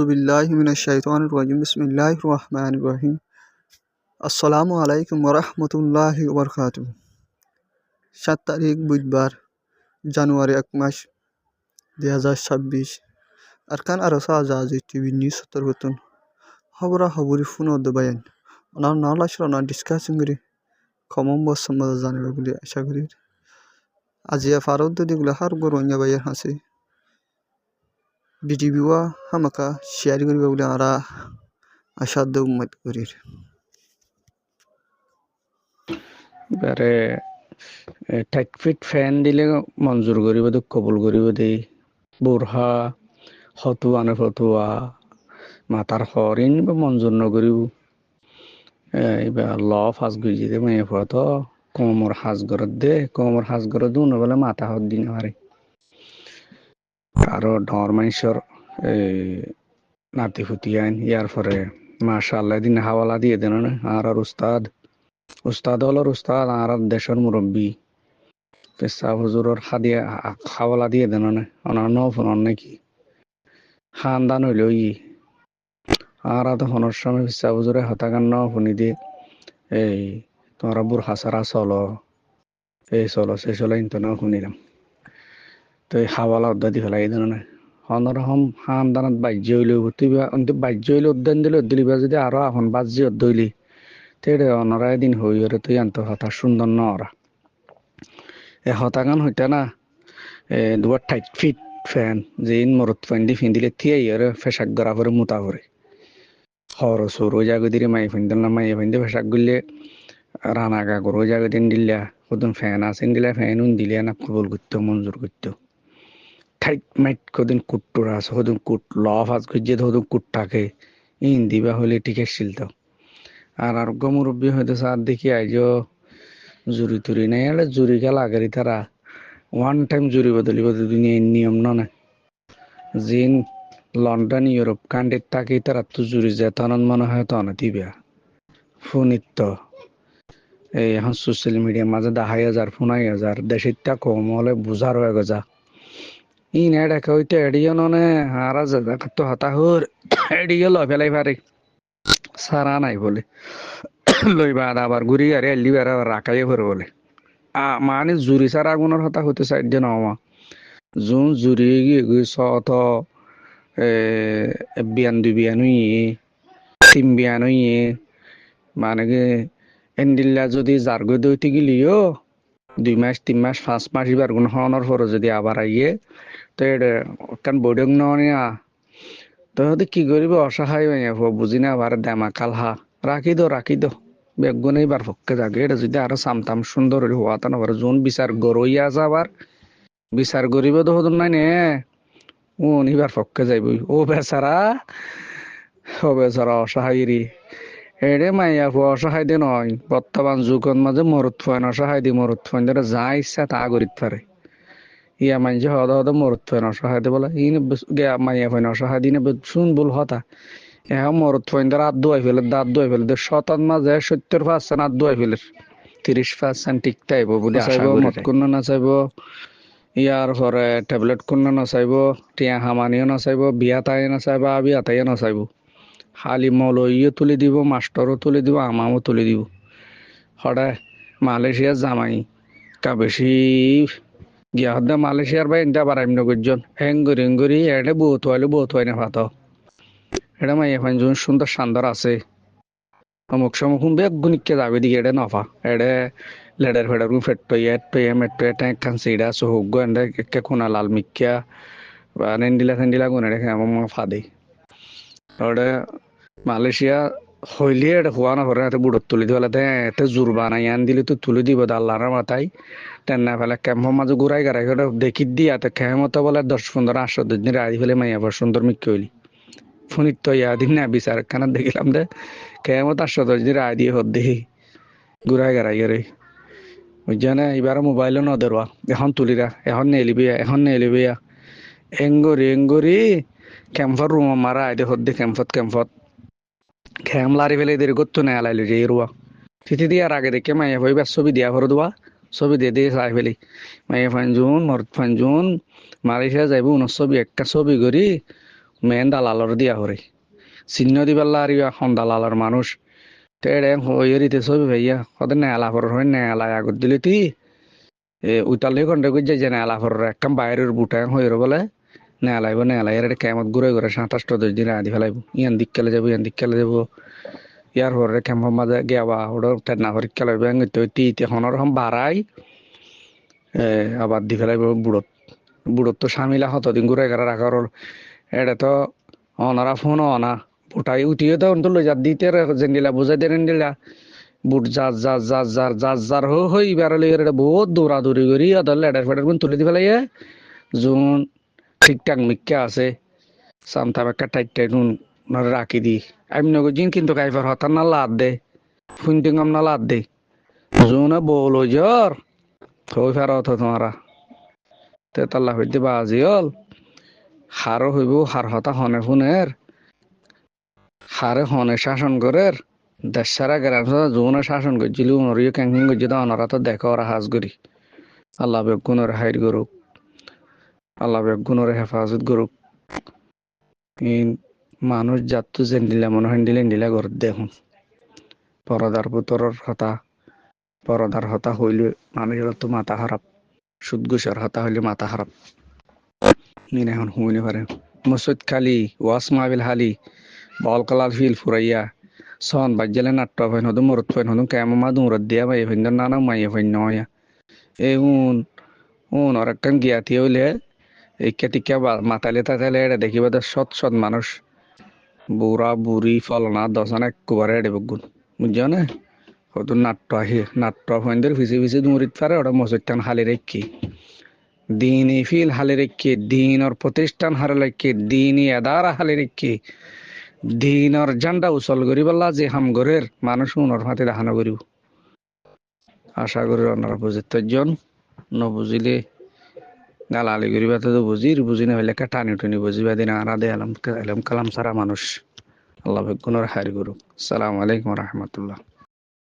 আউযু বিল্লাহি মিনাশ শাইতানির রাজিম বিসমিল্লাহির রহমানির রহিম আসসালামু আলাইকুম রাহমাতুল্লাহি ওয়া বারাকাতুহু সাত তারিখ বুধবার, জানুয়ারি এক মাস, দুই হাজার ছাব্বিশ। আরকান আরসা আজাজি টিভি নিউজ সতর্কতন। খবরা খবরি ফোন দবায়ান ওনার নলাসর ওনার ডিসকাশন করি। কমন সম্বন্ধে জানাবে বলে আশা করি। আজিয়া ফারত দিগুলো হার বাইয়ের হাসি। ভিডিওয়া হামাকা শেয়ার করিবে বলে আমরা আসাধ্য উম্মত করি এবারে টাইট ফিট ফেন দিলে মঞ্জুর কৰিব দে কবুল কৰিব দে বুঢ়া ফতুৱা নে ফতুৱা মাতার হরিণ বা মঞ্জুর নকরিব এবার ল ফাঁস গুজি দে মেয়ে ফত কোমর হাজ গরত দে কোমর হাজ গরত দুনো বলে মাথা হত দিনে পারে আরও ডর মানুষের নাতি ফুটি আইন, ইয়ার পরে মাশাল্লাহ দিন হাওয়ালা দিয়ে দেন আর আর উস্তাদ উস্তাদ হলোর উস্তাদ, আর দেশের মুরব্বী। পেশা হুজুরের হাদিয়া, হাওয়ালা দিয়ে দেন ওনার নফুন নাকি? খানদান হইল ই। আর তো হনর সময় পেশা হুজুরে হতাগান নফুনি দিয়ে এই, তোমরা বুর হাসারা চলো, এই চলো, সে চলো ইন্ত ন শুনিলাম তো এই হাওয়ালা উদ্দা দি ফেলাই দেন হনরহম খানদানত বাহ্য হইলে তুইবা অন্তে বাহ্য হইলে উদ্যান দিলে দিলিবা যদি আরও এখন বাজ্যি উদ্দইলি তেড়ে অনরায় দিন হই ওরে তুই আন্ত হতা সুন্দর ন এ হতাগান হইতা না, এ দুবার টাইট ফিট ফ্যান যে ইন মরত ফ্যান্ডি ফিন্দিলে থিয়াই ওরে ফেসাক গড়া করে মুতা করে হর সরো জাগো দিলে মাই ফিন্দিল না, মাই ফিন্দি ফেসাক গুললে রানা গা গরো জাগো দিন দিল্লা। কদিন ফ্যান আছেন দিলে ফ্যান উন দিলে না কবল করতো, মঞ্জুর করতো। ঠাইট মাইট কদিন কুট্টুর আছে কদিন কুট লফ আজ গজিয়ে কুট কুটটাকে ইন দিবা হলে টিকে শিলতো আর আরোগ্য মুরব্বী হয়তো স্যার দেখি আইজ জুরি তুরি নাই এলে জুরি গেল আগেরি তারা। ওয়ান টাইম জুরি বদলি বদলি দুনিয়া নিয়ম নয় জিন লন্ডন, ইউরোপ কান্ডের তাকে তারা তো জুরি যায় তখন মনে হয় তখন দিবে। ফোনিত্য এই এখন সোশ্যাল মিডিয়ার মাঝে দেখাই হাজার ফোনাই হাজার, দেশের তা কম হলে বুঝার হয়ে গেছা। ই না দেখা হইতে এড়িয়ে ননে হারা তো হতাহুর এড়িয়ে ল ফেলাই পারে সারা নাই বলে লইবা আবার ঘুরি আরে এলি বেড়া রাখাই করে বলে মানে জুরি সার আগুনের হতা হতে চাই দিয়ে নমা জুন জুরি গিয়ে গিয়ে শত বিয়ান দুই বিয়ান ইয়ে তিন বিয়ান ইয়ে মানে কি এন্ডিল্লা যদি জারগো দইতে গেলিও দুই মাস, তিন মাস, পাঁচ মাস এবার গুণ হওয়ানোর পরে যদি আবার আইয়ে, তো এটা বৈঠক নিয়া, তো হতে কি করিব, অসহায় হয়ে বুঝি না আবার দেমা কালহা রাখি দো রাখি দো। বেগুন এবার পক্ষে যাগে এটা যদি আরও সামতাম সুন্দর হওয়া তা না যোন বিচার গরইয়া আবার। বিচার করিব তো হতো নাই নে। উন এবার পক্ষে যাইব ও বেচারা ও বেচারা অসহায় রে এড়ে মাইয়া ফুয়া অসহায় দে নয় বর্তমান যুগত মাঝে মরুত ফয়েন অসহায় দি মরুত ফয়েন ধরে যা ইচ্ছা তা করিত পারে ইয়া মানছে হদ হদ মরুত ফয়েন অসহায় দে বলে। ইন গিয়া মাইয়া ফয়েন অসহায় দিনে শুন বল হতা। এখন মরুত ফয়েন ধরে আদ দুয়াই ফেলে দাঁত দুয়াই ফেলে শতান মাঝে সত্তর পার্সেন্ট আদ দুয়াই ফেলে। তিরিশ পার্সেন্ট ঠিক টাইব বলে চাইব মত কোন না চাইব ইয়ার পরে টেবলেট কোন না চাইব টিয়া হামানিও নাচাইব বিয়া তাই নাচাইব বিয়া তাইও নাচাইব। খালি মলইও তুলে দিব, মাস্টারও তুলে দিব, আমামও তুলে দিব। সদায় মালয়েশিয়ার জামাই কা বেশি গিয়া হদ্দা মালয়েশিয়ার বা ইন্দা বারাইম নগরজন হেঙ্গরি হেঙ্গরি, এড়ে বহুত হইলে বহুত হয় না ভাত। এটা মাই এখন যখন সুন্দর শানদার আছে। অমুক সমুক বেগ গুনিকে যাবে দিকে এড়ে নফা। এড়ে লেডার ফেডার ফেট্টো ইয়ে টয়ে মেট্টো এটা একখান সিডা সোহগ্য এন্ডে একে কোনা লাল মিক্কিয়া বা নেন্ডিলা সেন্ডিলা গুন এড়ে খেয়ে ফাদে। ওটা মালয়েশিয়া হইলে এটা হওয়া না করে বুড়ত তুলি দিবে এতে জোর বানাই আন দিলে তো তুলে দিব আল্লাহর মাথায়। টেন্না ফেলে ক্যাম্পর মাঝে ঘুরাই গাড়াই করে দেখি দিয়া তো খেমতো বলে দশ পনেরো আটশো দিন রাজি ফেলে মাই আবার সুন্দর মিক্কি হইলি। ফোনিত তো ইয়া দিন না, বিচার খানা দেখিলাম দে খেমত আটশো দশ দিন রায় দিয়ে হত দেখি ঘুরাই গাড়াই করে বুঝছে এবার মোবাইলও নদেরবা এখন তুলিরা এখন নেলিবিয়া এখন নেলিবিয়া এঙ্গরি এঙ্গরি ক্যাম্পর রুম মারা আইদে হদ্দে ক্যাম্পত ক্যাম্পত খেম লারি ফেলে এদের গত্তু নেই আলাইলো যে রুয়া তিথি দিয়ার আগে দেখে মাইয়া ভাই ছবি দিয়া ভরে দেওয়া ছবি দিয়ে দিয়ে চাই ফেলি। মাইয়া ফাঞ্জুন মরত ফাঞ্জুন মালয়েশিয়া যাইব উনার ছবি, একটা ছবি করি মেন দালালর দিয়া হরে। চিহ্ন দিবাল্লা আর ইয়া হন দালালর মানুষ। তেড়ে হইরিতে ছবি ভাইয়া হতে নেলা ফর হয়, নেলা আগত দিলে তি উতালে কন্টে গুজে যে নেলা ফর একদম বাইরের বুটাং হইর বলে। নেলাইব, নেলাই। এর কেমত ঘুরে ঘুরে সাতাশ দশ দিন আদি ফেলাইব। ইয়ান দিক কেলে যাব, ইয়ান দিক কেলে যাব। ইয়ার হরে কেম্প মাঝে গেবা ওটা হরিক কেলে ব্যাং তো হনর হম বাড়াই আবার দি ফেলাইব বুড়ত বুড়ত তো স্বামীলা হতদিন ঘুরে ঘুরে রাখার এটা তো অনারা ফোন অনা। বুটাই উঠিয়ে তো অন্ত লই যার দিতে জেন্ডিলা বুঝাই দেন দিলা বুট যার যার যার যার যার যার হো হই এটা বহুত দৌড়া দৌড়ি করি আদর লেডার ফেডার তুলে দি ফেলাইয়ে। যোন ঠিকঠাক মিক্কা আছে সামতাম একটা টাইট টাইট নুন রাখি দি। আমি নগর জিন কিন্তু কাইফার হতার না লাদ দে ফুনটিং আম না লাদ দে। যোনে বল জ্বর হই ফেরত তোমারা। তে তাল্লা হইতে বাজি হল হারও হইব হার হতা হনে ফুনের, হারে হনে শাসন করের। দেশ সারা গ্রাম জোনে শাসন করছিল উনরিও ক্যাঙ্কিং করছে তো অনারা তো দেখো ওরা হাজ করি। আল্লাহ বেগুনের হাইর করুক। আল্লাহ বেগুনের হেফাজত করুক। মানুষ জাত জেন্ডিলা মনে হেন্ডিলে হেন্ডিলা ঘর দেখুন। পরদার পুতরের হতা পরদার হতা হইলে মানুষের তো মাথা খারাপ সুদ হতা হইলে মাথা খারাপ মিনে এখন হুমিনে পারে মসুদ খালি ওয়াস মাহবিল হালি বল কলাল ফিল ফুরাইয়া সন বাজ্যালে নাট্য ফাইন হদু মরত ফাইন হদু কেমন মা দুমরত দিয়া মাই ফাইন নানা মাই ফাইন নয়া এই উন উন আর একখান গিয়াতি হইলে এই কেটিকা মাতালে তাতালে এটা দেখিবা তো সৎ সৎ মানুষ। বুড়া, বুড়ি, ফলনা, দশন একবারে এড়ে বেগুন বুঝছ না? হয়তো নাট্য আহি, নাট্য ফাইনদের ফিসে ফিসে দুমরিত পারে, ওটা মসজিদটান হালি রেখি দিনী ফিল হালি রেখি দিনর প্রতিষ্ঠান হারে রেখি দিনী এদারা হালি রেখি দিনর জান্ডা উচল করি বললা, যে হাম গরের মানুষ উনর হাতে দেখানো করিব। আশা করি অনারা বুঝিত জন। নবুঝিলে গালালি করিবা তো বুঝি বুঝি না হইলে টানি টুনি বুঝিবা দিন আরা দে আলম কালাম সারা মানুষ। আল্লাহ গুণর হারি গুরু সালাম আলাইকুম রহমতুল্লাহ।